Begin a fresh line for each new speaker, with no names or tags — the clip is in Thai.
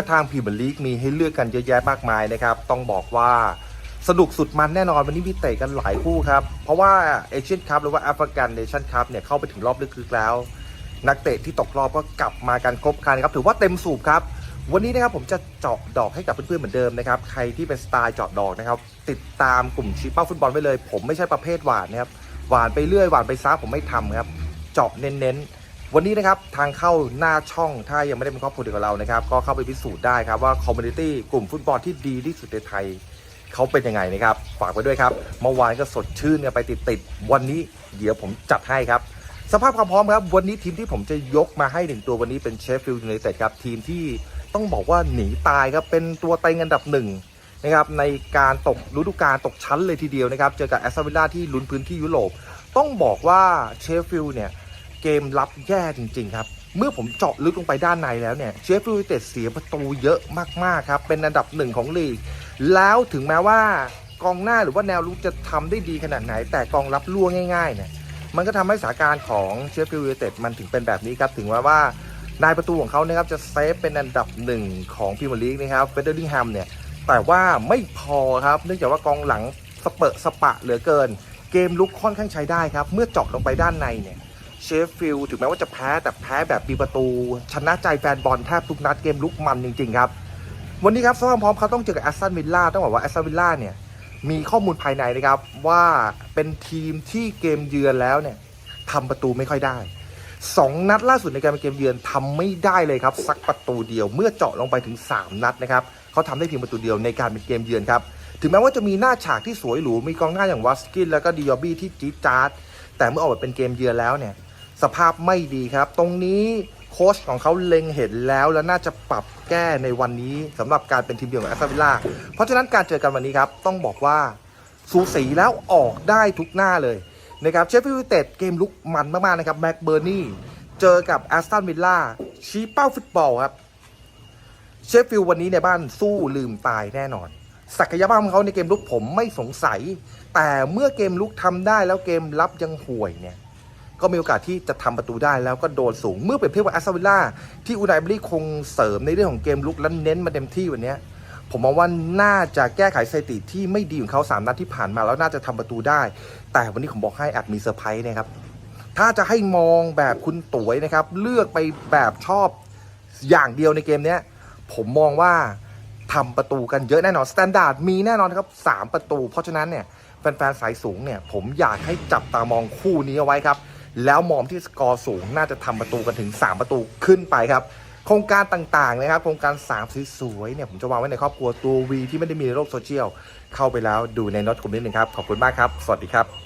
วทางพรีเมียร์ลีกมีให้เลือกกันเยอะแยะมากมายนะครับ ต้องบอกว่าสนุกสุดมันแน่นอนวันนี้มีเตะกันหลายคู่ครับ เพราะว่าเอเชียนคัพหรือว่าแอฟริกันเนชั่นคัพเนี่ยเข้าไปถึงรอบลึกๆแล้ว นักเตะที่ตกรอบก็กลับมากันครบครันครับ ถือว่าเต็มสูบครับ วันนี้นะครับผมจะเจาะดอกให้กับเพื่อนๆเหมือนเดิมนะครับ ใครที่เป็นสไตล์เจาะดอกนะครับ ติดตามกลุ่มชี้เป้าฟุตบอลไว้เลย ผมไม่ใช่ประเภทหวานนะครับหวานไปเรื่อยหวานไปซ้าผมไม่ทำครับเจาะเน้นๆ วันนี้นะครับทางเข้าหน้าช่องถ้ายังไม่ได้เป็นครอบครัวเดียวกับเรานะครับก็เข้าไปพิสูจน์ได้ครับว่าคอมมูนิตี้กลุ่มฟุตบอลที่ดีที่สุดในไทยเขาเป็นยังไงนะครับฝากไว้ด้วยครับเมื่อวานก็สดชื่นกันไปติดๆวันนี้เดี๋ยวผมจัดให้ครับ สภาพความพร้อมครับ วันนี้ทีมที่ผมจะยกมาให้หนึ่งตัววันนี้เป็นเชฟฟิลด์ยูไนเต็ดครับทีมที่ต้องบอกว่าหนีตายครับเป็นตัวเต็งอันดับหนึ่งนะครับในการตกฤดูกาลตกชั้นเลยทีเดียวนะครับเจอกับแอสตันวิลล่าที่ลุ้นพื้นที่ยุโรปต้องบอกว่าเชฟฟิลด์เนี่ย เกมรับแย่จริง ๆ ครับ เมื่อผมเจาะลึกลงไปด้านในแล้วเนี่ย เชฟฟิลด์เต็ดเสียประตูเยอะมากๆครับ เป็นอันดับหนึ่งของลีก แล้วถึงแม้ว่ากองหน้าหรือว่าแนวรุกจะทำได้ดีขนาดไหน แต่กองรับล่วงง่ายๆเนี่ยมันก็ทำให้สถานการณ์ของเชฟฟิลด์ยูไนเต็ดมันถึงเป็นแบบนี้ครับ ถึงแม้ว่านายประตูของเขานะครับจะเซฟเป็นอันดับหนึ่งของพรีเมียร์ลีกนะครับเฟเดอร์ลิงแฮมเนี่ยแต่ว่าไม่พอครับเนื่องจากว่ากองหลังสเปะสปะเหลือเกิน เกมลุกค่อนข้างใช้ได้ครับ เมื่อเจาะลงไปด้านในเนี่ย เชฟฟิลด์ถึงแม้ว่าจะแพ้แต่แพ้แบบมีประตู ชนะใจแฟนบอลแทบทุกนัดเกมลุกมันจริงๆครับ วันนี้ครับสภาพพร้อมเขาต้องเจอกับแอสตันวิลล่าต้องบอกว่าแอสตันวิลล่าเนี่ยมีข้อมูลภายในนะครับว่าเป็นทีมที่เกมเยือนแล้วเนี่ยทำประตูไม่ค่อยได้สองนัดล่าสุดในการเป็นเกมเยือนทำไม่ได้เลยครับสักประตูเดียวเมื่อเจาะลงไปถึง 3 นัดนะครับเขาทำได้เพียงประตูเดียวในการเป็นเกมเยือนครับถึงแม้ว่าจะมีหน้าฉากที่สวยหรูมีกองหน้าอย่างวัสกินแล้วก็ดิออบี้ที่จี๊ดจ๊าดแต่เมื่อออกมาเป็นเกมเยือนแล้วเนี่ย สภาพไม่ดีครับ ตรงนี้โค้ชของเขาเล็งเห็นแล้วและน่าจะปรับแก้ในวันนี้สำหรับการเป็นทีมเยือนของแอสตันวิลล่าเพราะฉะนั้นการเจอกันวันนี้ครับ ต้องบอกว่าสูสีแล้วออกได้ทุกหน้าเลยนะครับเชฟฟิลด์เต็ดเกมลุกมันมาก ๆ นะครับแม็กเบอร์นี่เจอกับแอสตันวิลล่าชี้เป้าฟุตบอลครับเชฟฟิลด์วันนี้ในบ้านสู้ลืมตายแน่นอน ศักยภาพของเขาในเกมลุกผมไม่สงสัย แต่เมื่อเกมลุกทำได้แล้วเกมรับยังห่วยเนี่ย ก็มีโอกาสที่จะทำประตูได้แล้วก็โดนสูง เมื่อเปรียบเทียบกับแอสตันวิลล่าที่อูนายเบรี่คงเสริมในเรื่องของเกมลุกและเน้นมาเต็มที่วันนี้ผมมองว่าน่าจะแก้ไขสถิติที่ไม่ดีของเขา 3 นัดที่ผ่านมาแล้วน่าจะทำประตูได้ แต่วันนี้ผมบอกให้อาจมีเซอร์ไพรส์นะครับ ถ้าจะให้มองแบบคุณตุ๋ยนะครับ เลือกไปแบบชอบอย่างเดียวในเกมนี้ผมมองว่าทำประตูกันเยอะแน่นอนสแตนดาร์ดมีแน่นอนครับ 3 ประตู เพราะฉะนั้นเนี่ยแฟนๆสายสูงเนี่ยผมอยากให้จับตามองคู่นี้เอาไว้ครับ แล้วมอมที่สกอร์สูงน่าจะทำประตูกันถึง 3 ประตูขึ้นไปครับ โครงการต่างๆนะครับ โครงการ3สวยๆเนี่ยผมจะวางไว้ในครอบครัวตัววีที่ไม่ได้มีในโลกโซเชียลเข้าไปแล้วดูในน็อตกลุ่มนิดนึงครับ ขอบคุณมากครับ สวัสดีครับ